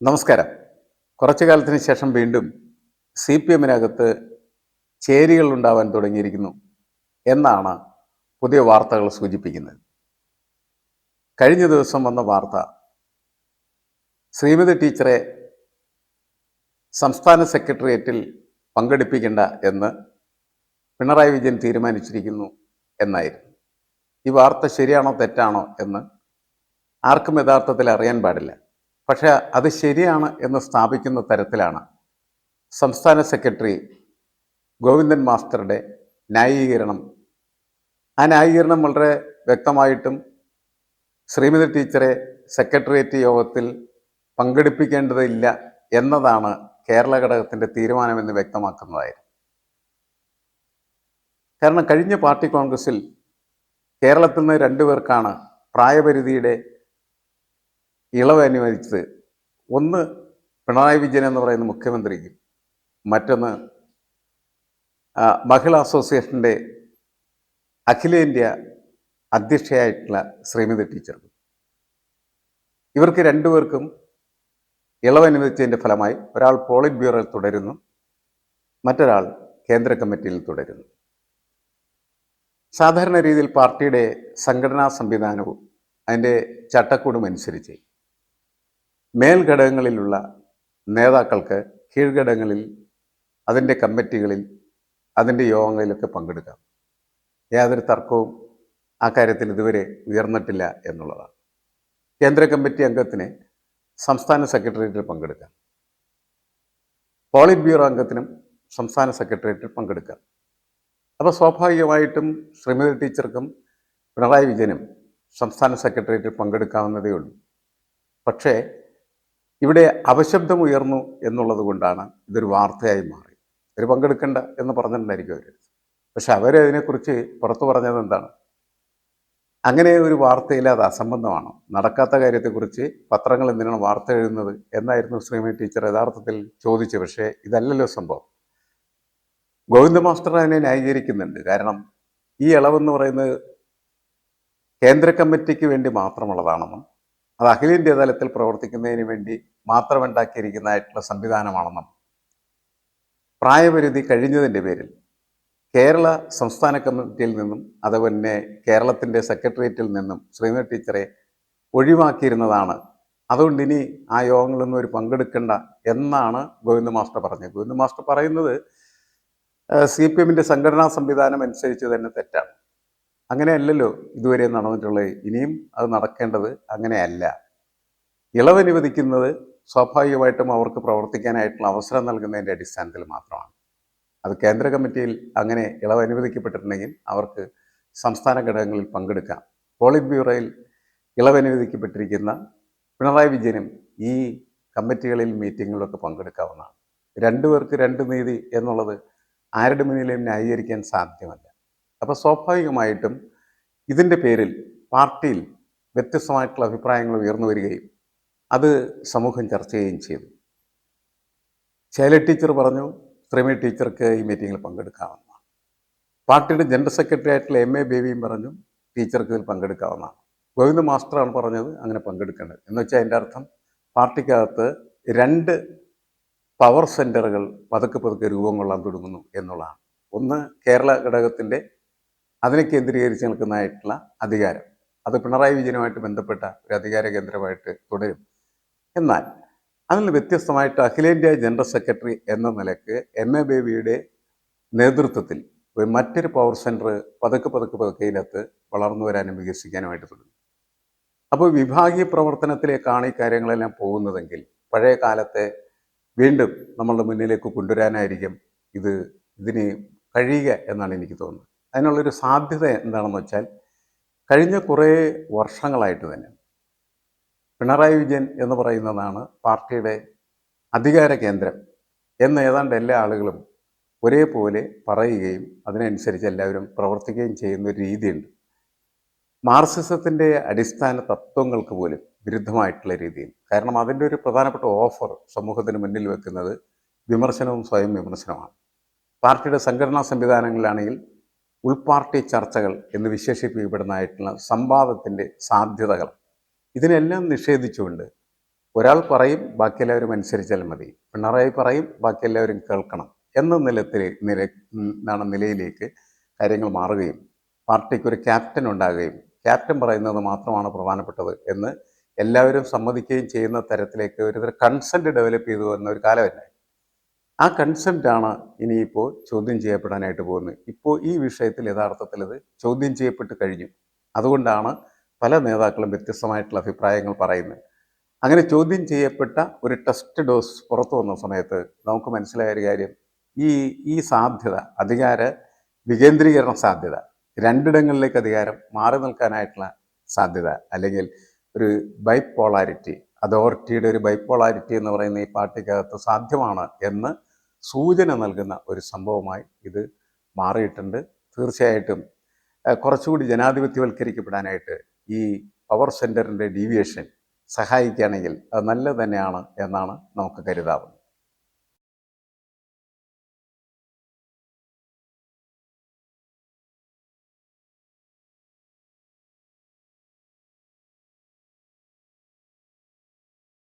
നമസ്കാരം. കുറച്ചു കാലത്തിന് ശേഷം വീണ്ടും സി പി എമ്മിനകത്ത് ചേരികൾ ഉണ്ടാവാൻ തുടങ്ങിയിരിക്കുന്നു എന്നാണ് പുതിയ വാർത്തകൾ സൂചിപ്പിക്കുന്നത്. കഴിഞ്ഞ ദിവസം വന്ന വാർത്ത ശ്രീമതി ടീച്ചറെ സംസ്ഥാന സെക്രട്ടേറിയറ്റിൽ പങ്കെടുപ്പിക്കേണ്ട എന്ന് പിണറായി വിജയൻ തീരുമാനിച്ചിരിക്കുന്നു എന്നായിരുന്നു. ഈ വാർത്ത ശരിയാണോ തെറ്റാണോ എന്ന് ആർക്കും യഥാർത്ഥത്തിൽ അറിയാൻ പാടില്ല. പക്ഷെ അത് ശരിയാണ് എന്ന് സ്ഥാപിക്കുന്ന തരത്തിലാണ്. സംസ്ഥാന സെക്രട്ടറി ഗോവിന്ദൻ മാസ്റ്ററുടെ ന്യായീകരണം. ആ ന്യായീകരണം വളരെ വ്യക്തമായിട്ടും ശ്രീമതി ടീച്ചറെ സെക്രട്ടേറിയറ്റ് യോഗത്തിൽ പങ്കെടുപ്പിക്കേണ്ടതില്ല എന്നതാണ് കേരള ഘടകത്തിന്റെ തീരുമാനമെന്ന് വ്യക്തമാക്കുന്നതായിരുന്നു. കാരണം കഴിഞ്ഞ പാർട്ടി കോൺഗ്രസിൽ കേരളത്തിൽ നിന്ന് രണ്ടുപേർക്കാണ് പ്രായപരിധിയുടെ ഇളവ് അനുവദിച്ചത്. ഒന്ന് പിണറായി വിജയൻ എന്ന് പറയുന്ന മുഖ്യമന്ത്രിക്ക്. മറ്റൊന്ന് മഹിളാ അസോസിയേഷന്റെ അഖിലേന്ത്യാ അധ്യക്ഷയായിട്ടുള്ള ശ്രീമതി ടീച്ചർക്കും ഇവർക്ക് രണ്ടുപേർക്കും ഇളവ് അനുവദിച്ചതിന്റെ ഫലമായി ഒരാൾ പോളിറ്റ് ബ്യൂറോയിൽ തുടരുന്നു മറ്റൊരാൾ കേന്ദ്ര കമ്മിറ്റിയിൽ തുടരുന്നു. സാധാരണ രീതിയിൽ പാർട്ടിയുടെ സംഘടനാ സംവിധാനവും അതിന്റെ ചട്ടക്കൂടും അനുസരിച്ച് മേൽഘടകങ്ങളിലുള്ള നേതാക്കൾക്ക് കീഴ്ഘടകങ്ങളിൽ അതിന്റെ കമ്മിറ്റികളിൽ അതിന്റെ യോഗങ്ങളിലൊക്കെ പങ്കെടുക്കാം. യാതൊരു തർക്കവും ആ കാര്യത്തിൽ ഇതുവരെ ഉയർന്നിട്ടില്ല എന്നുള്ളതാണ്. കേന്ദ്ര കമ്മിറ്റി അംഗത്തിന് സംസ്ഥാന സെക്രട്ടേറിയറ്റിൽ പങ്കെടുക്കാം. പോളിറ്റ് ബ്യൂറോ അംഗത്തിനും സംസ്ഥാന സെക്രട്ടേറിയറ്റിൽ പങ്കെടുക്കാം. അപ്പോൾ സ്വാഭാവികമായിട്ടും ശ്രീമതി ടീച്ചർക്കും പിണറായി വിജയനും സംസ്ഥാന സെക്രട്ടേറിയറ്റിൽ പങ്കെടുക്കാവുന്നതേ ഉള്ളൂ. പക്ഷേ ഇവിടെ അപശബ്ദം ഉയർന്നു എന്നുള്ളത് കൊണ്ടാണ് ഇതൊരു വാർത്തയായി മാറി. അവർ പങ്കെടുക്കണ്ട എന്ന് പറഞ്ഞിട്ടുണ്ടായിരിക്കും അവർ പക്ഷെ അവരതിനെക്കുറിച്ച് പുറത്തു പറഞ്ഞത് എന്താണ്? അങ്ങനെ ഒരു വാർത്തയിൽ അത് അസംബന്ധമാണ്? നടക്കാത്ത കാര്യത്തെക്കുറിച്ച് പത്രങ്ങൾ എന്തിനാണ് വാർത്ത എഴുതുന്നത് എന്നായിരുന്നു ശ്രീമതി ടീച്ചർ യഥാർത്ഥത്തിൽ ചോദിച്ചത്. പക്ഷേ ഇതല്ലല്ലോ സംഭവം. ഗോവിന്ദ മാസ്റ്റർ അതിനെ ന്യായീകരിക്കുന്നുണ്ട്. കാരണം ഈ ഇളവെന്ന് പറയുന്നത് കേന്ദ്ര കമ്മിറ്റിക്ക് വേണ്ടി മാത്രമുള്ളതാണെന്നും അത് അഖിലേന്ത്യാ തലത്തിൽ പ്രവർത്തിക്കുന്നതിന് വേണ്ടി മാത്രമുണ്ടാക്കിയിരിക്കുന്നതായിട്ടുള്ള സംവിധാനമാണെന്നും പ്രായപരിധി കഴിഞ്ഞതിന്റെ പേരിൽ കേരള സംസ്ഥാന കമ്മിറ്റിയിൽ നിന്നും അതുപോലെ തന്നെ കേരളത്തിന്റെ സെക്രട്ടേറിയറ്റിൽ നിന്നും ശ്രീമതി ടീച്ചറെ ഒഴിവാക്കിയിരുന്നതാണ്. അതുകൊണ്ട് ഇനി ആ യോഗങ്ങളൊന്നും ഒരു പങ്കെടുക്കണ്ട എന്നാണ് ഗോവിന്ദ മാസ്റ്റർ പറഞ്ഞത്. ഗോവിന്ദ മാസ്റ്റർ പറയുന്നത് സി പി എമ്മിന്റെ സംഘടനാ സംവിധാനം അനുസരിച്ച് തന്നെ തെറ്റാണ്. അങ്ങനെയല്ലല്ലോ ഇതുവരെ നടന്നിട്ടുള്ളത് ഇനിയും അത് നടക്കേണ്ടത് അങ്ങനെയല്ല. ഇളവനുവദിക്കുന്നത് സ്വാഭാവികമായിട്ടും അവർക്ക് പ്രവർത്തിക്കാനായിട്ടുള്ള അവസരം നൽകുന്നതിന്റെ അടിസ്ഥാനത്തിൽ മാത്രമാണ്. അത് കേന്ദ്ര കമ്മിറ്റിയിൽ അങ്ങനെ ഇളവ് അനുവദിക്കപ്പെട്ടിട്ടുണ്ടെങ്കിൽ അവർക്ക് സംസ്ഥാന ഘടകങ്ങളിൽ പങ്കെടുക്കാം. പോളിറ്റ് ബ്യൂറോയിൽ ഇളവ് അനുവദിക്കപ്പെട്ടിരിക്കുന്ന പിണറായി വിജയനും ഈ കമ്മിറ്റികളിൽ മീറ്റിങ്ങുകളിലൊക്കെ പങ്കെടുക്കാവുന്നതാണ്. രണ്ടുപേർക്ക് രണ്ട് നീതി എന്നുള്ളത് ആരുടെ മുന്നിലും ന്യായീകരിക്കാൻ സാധ്യമല്ല. അപ്പോൾ സ്വാഭാവികമായിട്ടും ഇതിന്റെ പേരിൽ പാർട്ടിയിൽ വ്യത്യസ്തമായിട്ടുള്ള അഭിപ്രായങ്ങൾ ഉയർന്നു വരികയും അത് സമൂഹം ചർച്ച ചെയ്യുകയും ചെയ്തു ശൈല ടീച്ചർ പറഞ്ഞു ശ്രീമതി ടീച്ചർക്ക് ഈ മീറ്റിങ്ങിൽ പങ്കെടുക്കാവുന്നതാണ്. പാർട്ടിയുടെ ജനറൽ സെക്രട്ടറി ആയിട്ടുള്ള എം എ ബേബിയും പറഞ്ഞു ടീച്ചർക്ക് ഇതിൽ പങ്കെടുക്കാവുന്നതാണ്. ഗോവിന്ദ് മാസ്റ്ററാണ് പറഞ്ഞത് അങ്ങനെ പങ്കെടുക്കേണ്ടത്. എന്ന് വെച്ചാൽ അതിന്റെ അർത്ഥം പാർട്ടിക്കകത്ത് രണ്ട് പവർ സെന്ററുകൾ പതുക്കെ പതുക്കെ രൂപം കൊള്ളാൻ തുടങ്ങുന്നു എന്നുള്ളതാണ്. ഒന്ന് കേരള ഘടകത്തിന്റെ അതിനെ കേന്ദ്രീകരിച്ച് നിൽക്കുന്നതായിട്ടുള്ള അധികാരം. അത് പിണറായി വിജയനുമായിട്ട് ബന്ധപ്പെട്ട ഒരു അധികാര കേന്ദ്രമായിട്ട് തുടരും. എന്നാൽ അതിൽ വ്യത്യസ്തമായിട്ട് അഖിലേന്ത്യാ ജനറൽ സെക്രട്ടറി എന്ന നിലയ്ക്ക് എം എ ബേബിയുടെ നേതൃത്വത്തിൽ മറ്റൊരു പവർ സെന്റർ പതുക്കെ പതുക്കെ പതുക്കെ ഇതിനകത്ത് വളർന്നു വരാനും വികസിക്കാനുമായിട്ട് തുടങ്ങി. അപ്പോൾ വിഭാഗീയ പ്രവർത്തനത്തിലേക്കാണ് ഈ കാര്യങ്ങളെല്ലാം പോകുന്നതെങ്കിൽ പഴയ കാലത്തെ വീണ്ടും നമ്മളുടെ മുന്നിലേക്ക് കൊണ്ടുവരാനായിരിക്കും ഇത് ഇതിന് കഴിയുക എന്നാണ് എനിക്ക് തോന്നുന്നത്. അതിനുള്ളൊരു സാധ്യത എന്താണെന്ന് വെച്ചാൽ കഴിഞ്ഞ കുറേ വർഷങ്ങളായിട്ട് തന്നെ പിണറായി വിജയൻ എന്ന് പറയുന്നതാണ് പാർട്ടിയുടെ അധികാര കേന്ദ്രം എന്ന് ഏതാണ്ട് എല്ലാ ആളുകളും ഒരേപോലെ പറയുകയും അതിനനുസരിച്ച് എല്ലാവരും പ്രവർത്തിക്കുകയും ചെയ്യുന്ന ഒരു രീതിയുണ്ട്. മാർസിസത്തിന്റെ അടിസ്ഥാന തത്വങ്ങൾക്ക് പോലും വിരുദ്ധമായിട്ടുള്ള രീതിയിൽ. കാരണം അതിന്റെ ഒരു പ്രധാനപ്പെട്ട ഓഫർ സമൂഹത്തിന് മുന്നിൽ വെക്കുന്നത് വിമർശനവും സ്വയം വിമർശനമാണ്. പാർട്ടിയുടെ സംഘടനാ സംവിധാനങ്ങളിലാണെങ്കിൽ ഉൾപാർട്ടി ചർച്ചകൾ എന്ന് വിശേഷിപ്പിക്കപ്പെടുന്നതായിട്ടുള്ള സംവാദത്തിന്റെ സാധ്യതകൾ. ഇതിനെല്ലാം നിഷേധിച്ചുകൊണ്ട് ഒരാൾ പറയും ബാക്കി എല്ലാവരും അനുസരിച്ചാൽ മതി. പിണറായി പറയും ബാക്കി എല്ലാവരും കേൾക്കണം എന്ന നിലത്തിൽ നില എന്നാണ് നിലയിലേക്ക് കാര്യങ്ങൾ മാറുകയും പാർട്ടിക്കൊരു ക്യാപ്റ്റൻ ഉണ്ടാകുകയും ക്യാപ്റ്റൻ പറയുന്നത് മാത്രമാണ് പ്രധാനപ്പെട്ടത് എന്ന് എല്ലാവരും സമ്മതിക്കുകയും ചെയ്യുന്ന തരത്തിലേക്ക് ഒരു കൺസെന്റ് ഡെവലപ്പ് ചെയ്തു വന്ന ഒരു കാലമല്ല ആ കൺസെപ്റ്റാണ് ഇനിയിപ്പോൾ ചോദ്യം ചെയ്യപ്പെടാനായിട്ട് പോകുന്നത്. ഇപ്പോൾ ഈ വിഷയത്തിൽ യഥാർത്ഥത്തിൽ ഇത് ചോദ്യം ചെയ്യപ്പെട്ട് കഴിഞ്ഞു. അതുകൊണ്ടാണ് പല നേതാക്കളും വ്യത്യസ്തമായിട്ടുള്ള അഭിപ്രായങ്ങൾ പറയുന്നത്. അങ്ങനെ ചോദ്യം ചെയ്യപ്പെട്ട ഒരു ടെസ്റ്റ് ഡോസ് പുറത്തു വന്ന സമയത്ത് നമുക്ക് മനസ്സിലായ ഒരു കാര്യം. ഈ ഈ സാധ്യത അധികാര വികേന്ദ്രീകരണ സാധ്യത രണ്ടിടങ്ങളിലേക്ക് അധികാരം മാറി നിൽക്കാനായിട്ടുള്ള സാധ്യത അല്ലെങ്കിൽ ഒരു ബൈപ്പോളാരിറ്റി അതോറിറ്റിയുടെ ഒരു ബൈപ്പോളാരിറ്റി എന്ന് പറയുന്ന ഈ പാർട്ടിക്കകത്ത് സാധ്യമാണ് എന്ന് സൂചന നൽകുന്ന ഒരു സംഭവമായി ഇത് മാറിയിട്ടുണ്ട്. തീർച്ചയായിട്ടും കുറച്ചുകൂടി ജനാധിപത്യവൽക്കരിക്കപ്പെടാനായിട്ട് ഈ പവർ സെന്ററിന്റെ ഡീവിയേഷൻ സഹായിക്കുകയാണെങ്കിൽ അത് നല്ലത് തന്നെയാണ് എന്നാണ് നമുക്ക് കരുതാവുന്നത്.